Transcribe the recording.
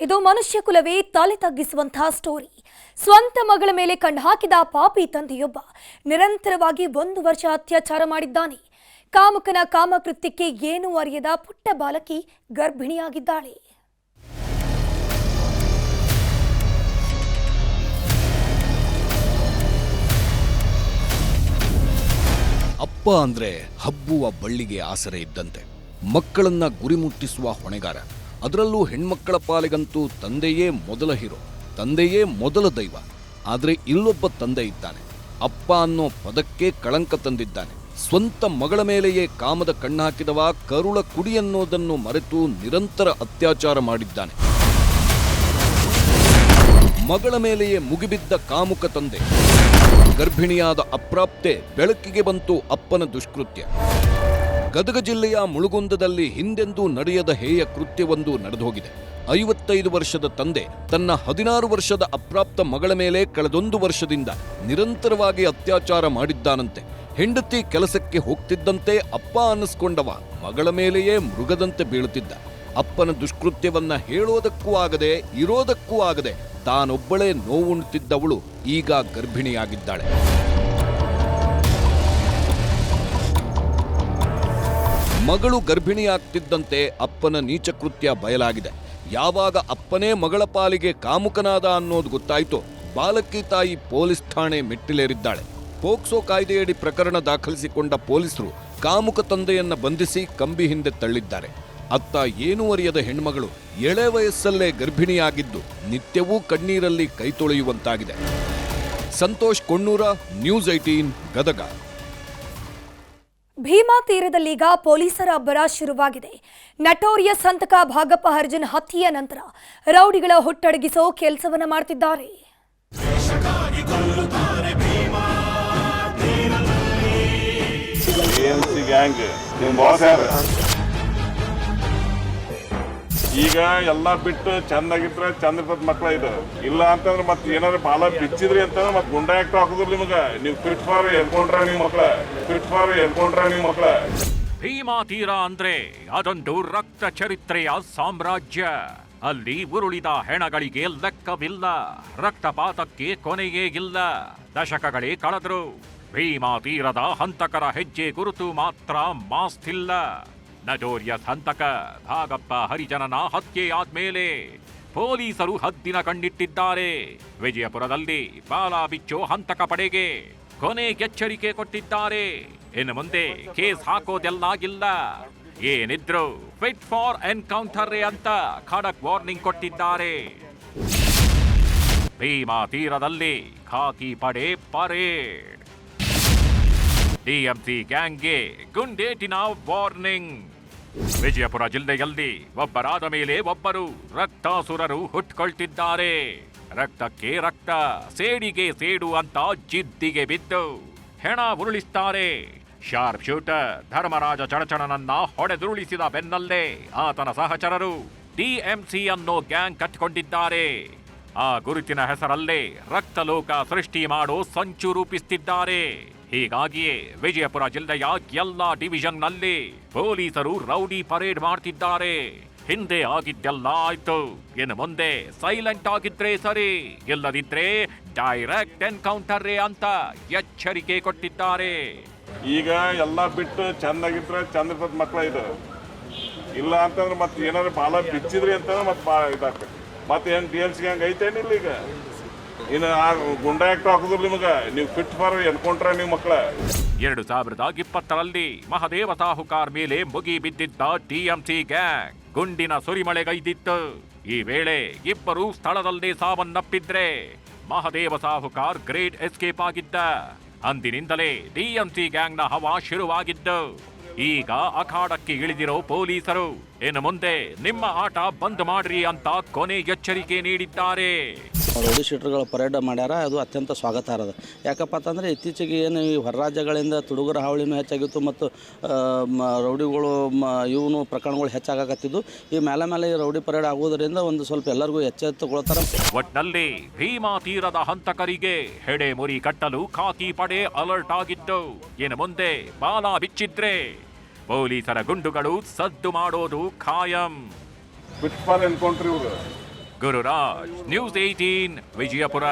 ಇದು ಮನುಷ್ಯ ಕುಲವೇ ತಲೆ ತಗ್ಗಿಸುವಂತಹ ಸ್ಟೋರಿ ಸ್ವಂತ ಮಗಳ ಮೇಲೆ ಕಣ್ಣು ಹಾಕಿದ ಪಾಪಿ ತಂದೆಯೊಬ್ಬ ನಿರಂತರವಾಗಿ ಒಂದು ವರ್ಷ ಅತ್ಯಾಚಾರ ಮಾಡಿದ್ದಾನೆ. ಕಾಮಕನ ಕಾಮಕೃತ್ಯಕ್ಕೆ ಏನೂ ಅರಿಯದ ಪುಟ್ಟ ಬಾಲಕಿ ಗರ್ಭಿಣಿಯಾಗಿದ್ದಾಳೆ. ಅಪ್ಪ ಅಂದ್ರೆ ಹಬ್ಬುವ ಬಳ್ಳಿಗೆ ಆಸರೆ ಇದ್ದಂತೆ. ಮಕ್ಕಳನ್ನ ಗುರಿ ಮುಟ್ಟಿಸುವ ಹೊಣೆಗಾರ. ಅದರಲ್ಲೂ ಹೆಣ್ಮಕ್ಕಳ ಪಾಲಿಗಂತೂ ತಂದೆಯೇ ಮೊದಲ ಹೀರೋ, ತಂದೆಯೇ ಮೊದಲ ದೈವ. ಆದರೆ ಇಲ್ಲೊಬ್ಬ ತಂದೆ ಇದ್ದಾನೆ. ಅಪ್ಪ ಅನ್ನೋ ಪದಕ್ಕೆ ಕಳಂಕ ತಂದಿದ್ದಾನೆ. ಸ್ವಂತ ಮಗಳ ಮೇಲೆಯೇ ಕಾಮದ ಕಣ್ಣಾಕಿದವ ಕರುಳ ಕುಡಿ ಅನ್ನೋದನ್ನು ಮರೆತು ನಿರಂತರ ಅತ್ಯಾಚಾರ ಮಾಡಿದ್ದಾನೆ. ಮಗಳ ಮೇಲೆಯೇ ಮುಗಿಬಿದ್ದ ಕಾಮುಕ ತಂದೆ. ಗರ್ಭಿಣಿಯಾದ ಅಪ್ರಾಪ್ತೆ ಬೆಳಕಿಗೆ ಬಂತು ಅಪ್ಪನ ದುಷ್ಕೃತ್ಯ. ಗದಗ ಜಿಲ್ಲೆಯ ಮುಳುಗುಂದದಲ್ಲಿ ಹಿಂದೆಂದೂ ನಡೆಯದ ಹೇಯ ಕೃತ್ಯವೊಂದು ನಡೆದೋಗಿದೆ. ಐವತ್ತೈದು ವರ್ಷದ ತಂದೆ, ತನ್ನ ಹದಿನಾರು ವರ್ಷದ ಅಪ್ರಾಪ್ತ ಮಗಳ ಮೇಲೆ ಕಳೆದೊಂದು ವರ್ಷದಿಂದ ನಿರಂತರವಾಗಿ ಅತ್ಯಾಚಾರ ಮಾಡಿದ್ದಾನಂತೆ. ಹೆಂಡತಿ ಕೆಲಸಕ್ಕೆ ಹೋಗ್ತಿದ್ದಂತೆ ಅಪ್ಪ ಅನ್ನಿಸ್ಕೊಂಡವ ಮಗಳ ಮೇಲೆಯೇ ಮೃಗದಂತೆ ಬೀಳುತ್ತಿದ್ದ. ಅಪ್ಪನ ದುಷ್ಕೃತ್ಯವನ್ನ ಹೇಳೋದಕ್ಕೂ ಆಗದೆ, ಇರೋದಕ್ಕೂ ಆಗದೆ ತಾನೊಬ್ಬಳೇ ನೋವುಣ್ತಿದ್ದವಳು, ಈಗ ಗರ್ಭಿಣಿಯಾಗಿದ್ದಾಳೆ. ಮಗಳು ಗರ್ಭಿಣಿಯಾಗ್ತಿದ್ದಂತೆ ಅಪ್ಪನ ನೀಚಕೃತ್ಯ ಬಯಲಾಗಿದೆ. ಯಾವಾಗ ಅಪ್ಪನೇ ಮಗಳ ಪಾಲಿಗೆ ಕಾಮುಕನಾದ ಅನ್ನೋದು ಗೊತ್ತಾಯಿತು. ಬಾಲಕಿ ತಾಯಿ ಪೊಲೀಸ್ ಠಾಣೆ ಮೆಟ್ಟಿಲೇರಿದ್ದಾಳೆ. ಪೋಕ್ಸೋ ಕಾಯ್ದೆಯಡಿ ಪ್ರಕರಣ ದಾಖಲಿಸಿಕೊಂಡ ಪೊಲೀಸರು ಕಾಮುಕ ತಂದೆಯನ್ನ ಬಂಧಿಸಿ ಕಂಬಿ ಹಿಂದೆ ತಳ್ಳಿದ್ದಾರೆ. ಅತ್ತ ಏನೂ ಅರಿಯದ ಹೆಣ್ಮಗಳು ಎಳೆ ವಯಸ್ಸಲ್ಲೇ ಗರ್ಭಿಣಿಯಾಗಿದ್ದು ನಿತ್ಯವೂ ಕಣ್ಣೀರಲ್ಲಿ ಕೈ ತೊಳೆಯುವಂತಾಗಿದೆ. Santosh Konnur, news eighteen Gadag. Bima ತೀರದಲ್ಲೀಗ ಪೊಲೀಸರ ಅಬ್ಬರ ಶುರುವಾಗಿದೆ. ನಟೋರಿಯ ಸಂತಕ ಭಾಗಪ್ಪ ಅರ್ಜುನ್ ಹತ್ಯೆಯ ನಂತರ ರೌಡಿಗಳ ಹುಟ್ಟಡಗಿಸೋ ಕೆಲಸವನ್ನ ಮಾಡ್ತಿದ್ದಾರೆ. ಗ್ಯಾಂಗ್ ಈಗ ಎಲ್ಲ ಬಿಟ್ಟು ಚಂದಾಗಿದ್ರೆ ಚಂದ ಇರ್ತದ ಮಕ್ಳ ಇದು. ಇಲ್ಲ ಅಂತಂದ್ರೆ ಮತ್ತೆ ಏನಾದ್ರು ಬಾಲ ಬಿಚ್ಚಿದ್ರಿ ಅಂತಂದ್ರೆ ಮತ್ತೆ ಗುಂಡ ಆಕ್ಟ್ ಹಾಕುದಿಲ್ಲ ನಿಮಗ? ನೀವು ಫಿಟ್ ಫಾರ್ ಎಲ್ಕೊಂಡ್ರ ನಿಮ್ ಮಕ್ಳ. ಫಿಟ್ ಫಾರ್ ಎಲ್ಕೊಂಡ್ರ ನಿಮ್ ಮಕ್ಳ. ಭೀಮಾ ತೀರ ಅಂದ್ರೆ ಅದೊಂದು ರಕ್ತ ಚರಿತ್ರೆಯ ಸಾಮ್ರಾಜ್ಯ. ಅಲ್ಲಿ ಉರುಳಿದ ಹೆಣಗಳಿಗೆ ಲೆಕ್ಕವಿಲ್ಲ. ರಕ್ತಪಾತಕ್ಕೆ ಕೊನೆಯೇ ಇಲ್ಲ. ದಶಕಗಳೇ ಕಳೆದ್ರು. ಭೀಮಾ ತೀರದ ಹಂತಕರ ಹೆಜ್ಜೆ ಗುರುತು ಮಾತ್ರ ಮಾಸ್ತಿಲ್ಲ. ನಟೋರಿಯಸ್ ಸಂತಕ ಭಾಗಪ್ಪ ಹರಿಜನನ ಹತ್ಯೆಯಾದ್ಮೇಲೆ ಪೊಲೀಸರು ಹದ್ದಿನ ಕಣ್ಣಿಟ್ಟಿದ್ದಾರೆ. ವಿಜಯಪುರದಲ್ಲಿ ಬಾಲ ಬಿಚ್ಚೋ ಹಂತಕ ಪಡೆಗೆ ಕೊನೆ ಎಚ್ಚರಿಕೆ ಕೊಟ್ಟಿದ್ದಾರೆ. ಇನ್ನು ಮುಂದೆ ಕೇಸ್ ಹಾಕೋದೆಲ್ಲಾಗಿಲ್ಲ. ಏನಿದ್ರು ಫಿಟ್ ಫಾರ್ ಎನ್ಕೌಂಟರ್ ಅಂತ ಖಡಕ್ ವಾರ್ನಿಂಗ್ ಕೊಟ್ಟಿದ್ದಾರೆ. ಭೀಮಾ ತೀರದಲ್ಲಿ ಖಾಕಿ ಪಡೆ ಪರೇಡ್. ಡಿಎಂಸಿ ಗ್ಯಾಂಗ್ಗೆ ಗುಂಡೇಟಿನ ವಾರ್ನಿಂಗ್. ವಿಜಯಪುರ ಜಿಲ್ಲೆಯಲ್ಲಿ ಒಬ್ಬರಾದ ಮೇಲೆ ಒಬ್ಬರು ರಕ್ತಾಸುರರು ಹುಟ್ಕೊಳ್ತಿದ್ದಾರೆ. ರಕ್ತಕ್ಕೆ ರಕ್ತ, ಸೇಡಿಗೆ ಸೇಡು ಅಂತ ಜಿದ್ದಿಗೆ ಬಿದ್ದು ಹೆಣ ಉರುಳಿಸ್ತಾರೆ. ಶಾರ್ಪ್ ಶೂಟರ್ ಧರ್ಮರಾಜ ಚಡಚಣನನ್ನ ಹೊಡೆದುರುಳಿಸಿದ ಬೆನ್ನಲ್ಲೇ ಆತನ ಸಹಚರರು ಟಿಎಂಸಿ ಅನ್ನೋ ಗ್ಯಾಂಗ್ ಕಟ್ಟಿಕೊಂಡಿದ್ದಾರೆ. ಆ ಗುರುತಿನ ಹೆಸರಲ್ಲೇ ರಕ್ತಲೋಕ ಸೃಷ್ಟಿ ಮಾಡೋ ಸಂಚು ರೂಪಿಸುತ್ತಿದ್ದಾರೆ ಹೀಗಾಗಿಯೇ ವಿಜಯಪುರ ಜಿಲ್ಲೆಯ ಎಲ್ಲ ಡಿವಿಷನ್ನಲ್ಲಿ ಪೊಲೀಸರು ರೌಡಿ ಪರೇಡ್ ಮಾಡ್ತಿದ್ದಾರೆ. ಹಿಂದೆ ಆಗಿದ್ದೆಲ್ಲ ಆಯ್ತು. ಇನ್ನು ಮುಂದೆ ಸೈಲೆಂಟ್ ಆಗಿದ್ರೆ ಸರಿ, ಇಲ್ಲದಿದ್ರೆ ಡೈರೆಕ್ಟ್ ಎನ್ಕೌಂಟರ್ ಅಂತ ಎಚ್ಚರಿಕೆ ಕೊಟ್ಟಿದ್ದಾರೆ. ಈಗ ಎಲ್ಲ ಬಿಟ್ಟು ಚಂದಾಗಿದ್ರೆ ಚಂದ ಮಕ್ಕಳ ಇದು. ಇಲ್ಲ ಅಂತಂದ್ರೆ ಮತ್ತೆ ಏನಾದ್ರು ಬಾಲ ಬಿಚ್ಚಿದ್ರಿ ಅಂತಂದ್ರೆ ಮತ್ತೆ ಇದಾಗ್ತದೆ. ಮತ್ತೆ ಏನ್ ಡಿ ಎಲ್ ಸಿ ಐತೇನಿಲ್ಲ ಈಗ? ಇನ್ನು ಆ ಗುಂಡ ಹಾಕುದಿಲ್ಲ ನಿಮಗೆ, ನೀವು ಫಿಟ್ ಫಾರ್ ಎನ್ಕೊಂಡ್ರೆ ನೀವು ಮಕ್ಕಳ. ಎರಡು ಸಾವಿರದ ಇಪ್ಪತ್ತರಲ್ಲಿ ಮಹದೇವ ಸಾಹುಕಾರ್ ಮೇಲೆ ಮುಗಿ ಬಿದ್ದಿದ್ದ ಟಿಎಂಸಿ ಗ್ಯಾಂಗ್ ಗುಂಡಿನ ಸುರಿಮಳೆಗೈದಿತ್ತು. ಈ ವೇಳೆ ಇಬ್ಬರು ಸ್ಥಳದಲ್ಲಿ ಸಾವನ್ನಪ್ಪಿದ್ರೆ ಮಹದೇವ ಸಾಹುಕಾರ್ ಗ್ರೇಟ್ ಎಸ್ಕೇಪ್ ಆಗಿದ್ದ. ಅಂದಿನಿಂದಲೇ ಟಿಎಂಸಿ ಗ್ಯಾಂಗ್ನ ಹವಾ ಶುರುವಾಗಿದ್ದು. ಈಗ ಅಖಾಡಕ್ಕೆ ಇಳಿದಿರೋ ಪೊಲೀಸರು ಇನ್ನು ಮುಂದೆ ನಿಮ್ಮ ಆಟ ಬಂದ್ ಮಾಡ್ರಿ ಅಂತ ಕೊನೆ ಎಚ್ಚರಿಕೆ ನೀಡಿದ್ದಾರೆ. ರೌಡಿ ಶೀಟರ್ಗಳ ಪರೇಡ್ ಮಾಡ್ಯಾರ ಅದು ಅತ್ಯಂತ ಸ್ವಾಗತಾರ್ಹದ ಯಾಕಪ್ಪ ಅಂತಂದರೆ ಇತ್ತೀಚೆಗೆ ಏನು ಈ ಹೊರ ರಾಜ್ಯಗಳಿಂದ ತುಡುಗರ ಹಾವಳಿನೂ ಹೆಚ್ಚಾಗಿತ್ತು ಮತ್ತು ರೌಡಿಗಳು ಮ ಇವನು ಪ್ರಕರಣಗಳು ಹೆಚ್ಚಾಗಕತ್ತಿದ್ದು. ಈ ಮೇಲೆ ಮೇಲೆ ಈ ರೌಡಿ ಪರೇಡ್ ಆಗೋದರಿಂದ ಒಂದು ಸ್ವಲ್ಪ ಎಲ್ಲರಿಗೂ ಎಚ್ಚೆತ್ತುಕೊಳ್ತಾರೆ ಒಟ್ನಲ್ಲಿ ಭೀಮಾ ತೀರದ ಹಂತಕರಿಗೆ ಹೆಡೆ ಮುರಿ ಕಟ್ಟಲು ಖಾಕಿ ಪಡೆ ಅಲರ್ಟ್ ಆಗಿತ್ತು. ಇನ್ನು ಮುಂದೆ ಬಾಲ ಬಿಚ್ಚಿದ್ರೆ ಪೊಲೀಸರ ಗುಂಡುಗಳು ಸದ್ದು ಮಾಡೋದು ಖಾಯಂ. ಇವ್ರು. Gururaj news eighteen Vijayapura.